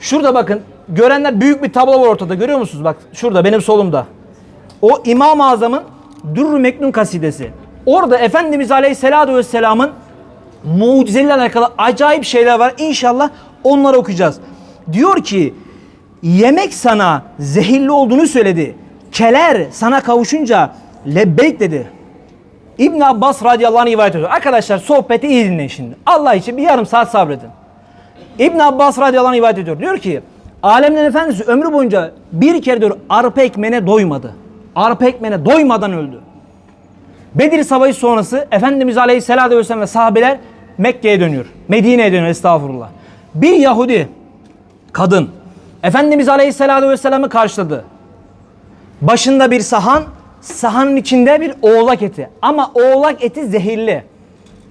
Şurada bakın görenler büyük bir tablo var ortada görüyor musunuz? Bak şurada benim solumda. O İmam-ı Azam'ın Durr-u Meknun kasidesi. Orada Efendimiz Aleyhisselatü Vesselam'ın mucizeyle alakalı acayip şeyler var. İnşallah onları okuyacağız. Diyor ki yemek sana zehirli olduğunu söyledi. Keler sana kavuşunca lebbeyk dedi. İbn Abbas radıyallahu anh rivayet ediyor. Arkadaşlar sohbeti iyi dinleyin şimdi. Allah için bir yarım saat sabredin. İbn Abbas radıyallahu anh rivayet ediyor. Diyor ki alemlerin efendisi ömrü boyunca bir kere diyor arpa ekmeğine doymadı. Arpa ekmeğine doymadan öldü. Bedir Savaşı sonrası Efendimiz Aleyhisselatü Vesselam ve sahabeler Mekke'ye dönüyor. Medine'ye dönüyor estağfurullah. Bir Yahudi kadın Efendimiz Aleyhisselatü Vesselam'ı karşıladı. Başında bir sahan, sahanın içinde bir oğlak eti. Ama oğlak eti zehirli.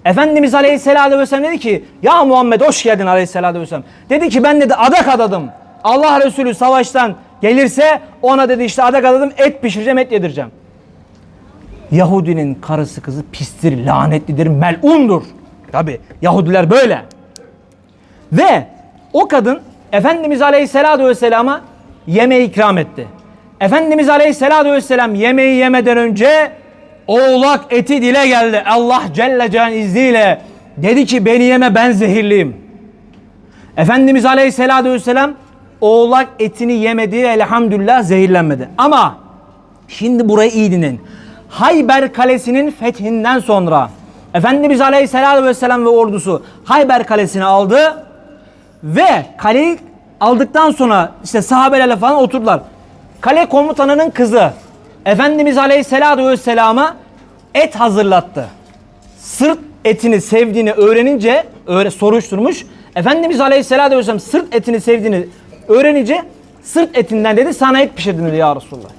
Efendimiz Aleyhisselatü Vesselam dedi ki ya Muhammed hoş geldin Aleyhisselatü Vesselam. Dedi ki ben dedi adak adadım. Allah Resulü savaştan gelirse ona dedi işte adak adadım et pişireceğim et yedireceğim. Yahudinin karısı kızı pistir, lanetlidir, melundur. Tabi Yahudiler böyle. Ve o kadın Efendimiz Aleyhisselatü Vesselam'a yemeği ikram etti. Efendimiz Aleyhisselatü Vesselam yemeği yemeden önce oğlak eti dile geldi. Allah Celle Celle'nin izniyle dedi ki beni yeme ben zehirliyim. Efendimiz Aleyhisselatü Vesselam oğlak etini yemedi elhamdülillah zehirlenmedi. Ama şimdi burayı iyi dinleyin. Hayber Kalesi'nin fethinden sonra Efendimiz Aleyhisselatü Vesselam ve ordusu Hayber Kalesi'ni aldı ve kaleyi aldıktan sonra işte sahabelerle falan oturdular. Kale komutanının kızı Efendimiz Aleyhisselatü Vesselam'a et hazırlattı. Sırt etini sevdiğini öğrenince öyle soruşturmuş. Efendimiz Aleyhisselatü Vesselam sırt etini sevdiğini öğrenince sırt etinden dedi sana et pişirdim dedi ya Resulullah.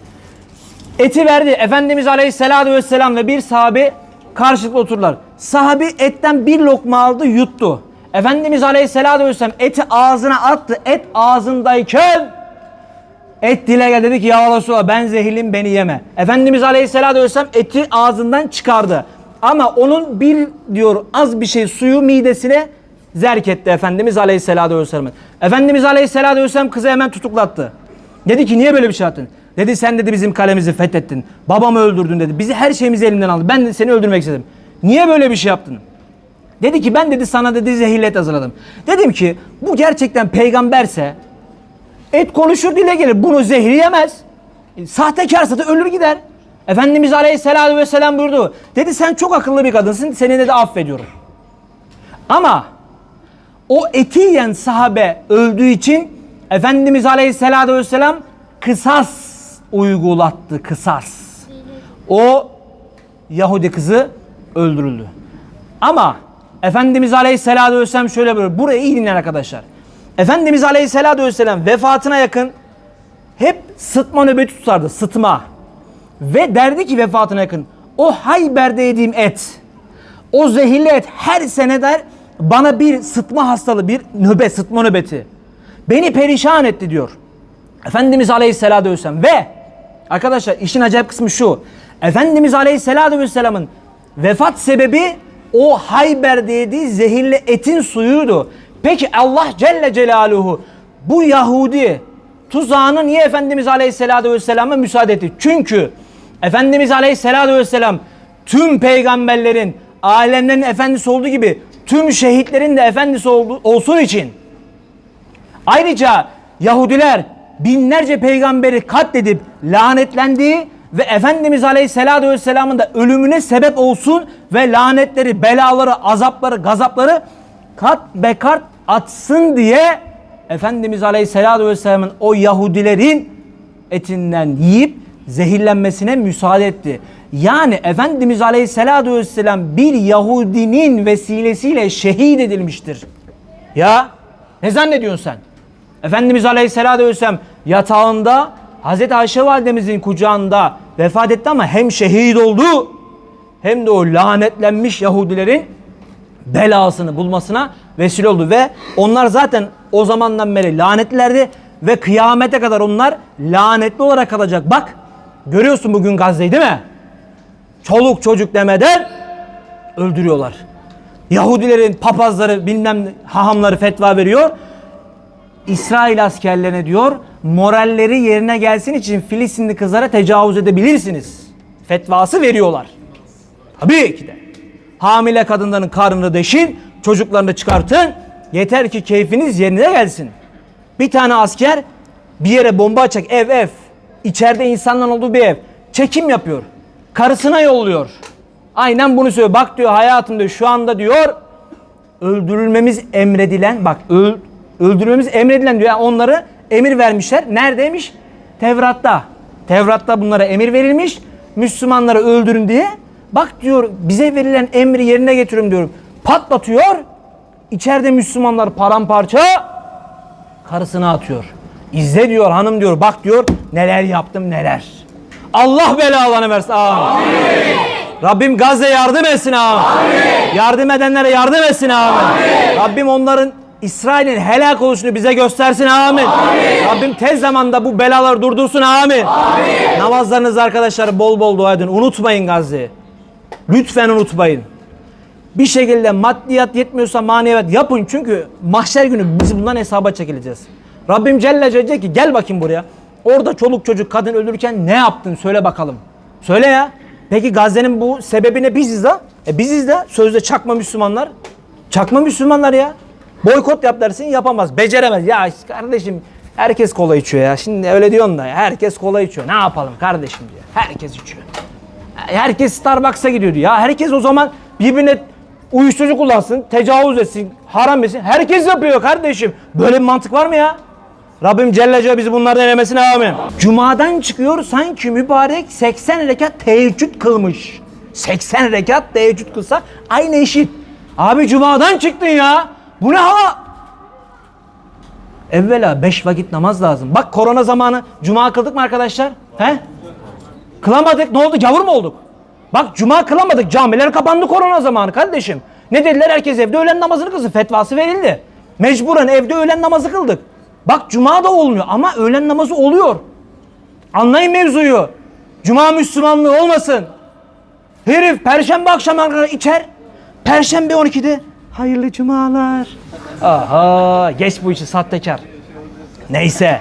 Eti verdi. Efendimiz Aleyhisselatü Vesselam ve bir sahabe karşılıklı oturdular. Sahabi etten bir lokma aldı yuttu. Efendimiz Aleyhisselatü Vesselam eti ağzına attı. Et ağzındayken et dile geldi dedi ki ya Resulallah ben zehirliyim beni yeme. Efendimiz Aleyhisselatü Vesselam eti ağzından çıkardı. Ama onun bir diyor az bir şey suyu midesine zerk etti Efendimiz Aleyhisselatü Vesselam. Efendimiz Aleyhisselatü Vesselam kızı hemen tutuklattı. Dedi ki niye böyle bir şey yaptın? Dedi sen dedi bizim kalemizi fethettin. Babamı öldürdün dedi. Bizi her şeyimizi elimden aldı. Ben de seni öldürmek istedim. Niye böyle bir şey yaptın? Dedi ki ben dedi sana dedi zehirlet hazırladım. Dedim ki bu gerçekten peygamberse et konuşur dile gelir. Bunu zehri yemez. E, Sahtekarsa da ölür gider. Efendimiz Aleyhisselatü Vesselam buyurdu. Dedi sen çok akıllı bir kadınsın. Seni de affediyorum. Ama o eti yiyen sahabe öldüğü için Efendimiz Aleyhisselatü Vesselam kısas uygulattı. Kısas. O Yahudi kızı öldürüldü. Ama Efendimiz Aleyhisselatü Vesselam şöyle böyle. Burayı iyi dinleyin arkadaşlar. Efendimiz Aleyhisselatü Vesselam vefatına yakın hep sıtma nöbeti tutardı. Sıtma. Ve derdi ki vefatına yakın. O Hayber'de yediğim et. O zehirli et her sene der bana bir sıtma hastalığı, bir nöbet, sıtma nöbeti. Beni perişan etti diyor. Efendimiz Aleyhisselatü Vesselam ve arkadaşlar işin acayip kısmı şu. Efendimiz Aleyhisselatü Vesselam'ın vefat sebebi o Hayber'de yediği zehirli etin suyuydu. Peki Allah Celle Celaluhu bu Yahudi tuzağını niye Efendimiz Aleyhisselatü Vesselam'a müsaade etti? Çünkü Efendimiz Aleyhisselatü Vesselam tüm peygamberlerin alemlerin efendisi olduğu gibi tüm şehitlerin de efendisi oldu, olsun için Ayrıca Yahudiler binlerce peygamberi katledip lanetlendiği ve Efendimiz Aleyhisselatü Vesselam'ın da ölümüne sebep olsun ve lanetleri, belaları, azapları, gazapları kat be kat atsın diye Efendimiz Aleyhisselatü Vesselam'ın o Yahudilerin etinden yiyip zehirlenmesine müsaade etti. Yani Efendimiz Aleyhisselatü Vesselam bir Yahudinin vesilesiyle şehit edilmiştir. Ya ne zannediyorsun sen? Efendimiz Aleyhisselatü Vesselam yatağında Hazreti Ayşe validemizin kucağında vefat etti ama hem şehit oldu hem de o lanetlenmiş Yahudilerin belasını bulmasına vesile oldu ve onlar zaten o zamandan beri lanetlilerdi ve kıyamete kadar onlar lanetli olarak kalacak. Bak görüyorsun bugün Gazze'yi değil mi? Çoluk çocuk demeden öldürüyorlar. Yahudilerin papazları bilmem hahamları fetva veriyor. İsrail askerlerine diyor moralleri yerine gelsin için Filistinli kızlara tecavüz edebilirsiniz. Fetvası veriyorlar. Tabii ki de. Hamile kadınların karnını deşin, çocuklarını çıkartın. Yeter ki keyfiniz yerine gelsin. Bir tane asker bir yere bomba açacak ev ev. İçeride insanların olduğu bir ev. Çekim yapıyor. Karısına yolluyor. Aynen bunu söylüyor. Bak diyor hayatım diyor şu anda diyor öldürülmemiz emredilen bak öl, öldürmemiz emredilen diyor. Yani onları emir vermişler. Neredeymiş? Tevrat'ta. Tevrat'ta bunlara emir verilmiş. Müslümanları öldürün diye. Bak diyor bize verilen emri yerine getiriyorum diyorum. Patlatıyor. İçeride Müslümanlar paramparça karısına atıyor. İzle diyor hanım diyor. Bak diyor neler yaptım neler. Allah belalarını versin. Amin. Rabbim Gazze yardım etsin amin. Yardım edenlere yardım etsin amin. Rabbim onların İsrail'in helak oluşunu bize göstersin amin. Rabbim tez zamanda bu belaları durdursun amin. Namazlarınızı arkadaşlar bol bol dua edin. Unutmayın Gazze'yi. Lütfen unutmayın. Bir şekilde maddiyat yetmiyorsa maneviyat yapın çünkü mahşer günü biz bundan hesaba çekileceğiz. Rabbim Celle Celle ki gel bakayım buraya. Orada çoluk çocuk kadın ölürken ne yaptın söyle bakalım. Söyle ya. Peki Gazze'nin bu sebebi ne biziz de? E biziz de sözde çakma Müslümanlar. Çakma Müslümanlar ya. Boykot yap dersin yapamaz. Beceremez. Ya kardeşim herkes kola içiyor ya. Şimdi öyle diyorsun da ya. Herkes kola içiyor. Ne yapalım kardeşim diyor. Herkes içiyor. Herkes Starbucks'a gidiyordu ya. Herkes o zaman birbirine uyuşturucu kullansın, tecavüz etsin, haram etsin. Herkes yapıyor kardeşim. Böyle bir mantık var mı ya? Rabbim Celle Celle bizi bunlardan eylemesine amin. Cuma'dan çıkıyor sanki mübarek 80 rekat teheccüd kılmış. 80 rekat teheccüd kılsa aynı eşit. Abi Cuma'dan çıktın ya. Bu ne hava? Evvela 5 vakit namaz lazım. Bak korona zamanı Cuma kıldık mı arkadaşlar? He? Kılamadık. Ne oldu? Gavur mu olduk? Bak cuma kılamadık. Camiler kapandı korona zamanı kardeşim. Ne dediler? Herkes evde öğlen namazını kılsın. Fetvası verildi. Mecburen evde öğlen namazı kıldık. Bak cuma da olmuyor ama öğlen namazı oluyor. Anlayın mevzuyu. Cuma Müslümanlığı olmasın. Herif perşembe akşamı kadar içer. Perşembe 12'de hayırlı cumalar. Aha geç bu işi sahtekar. Neyse.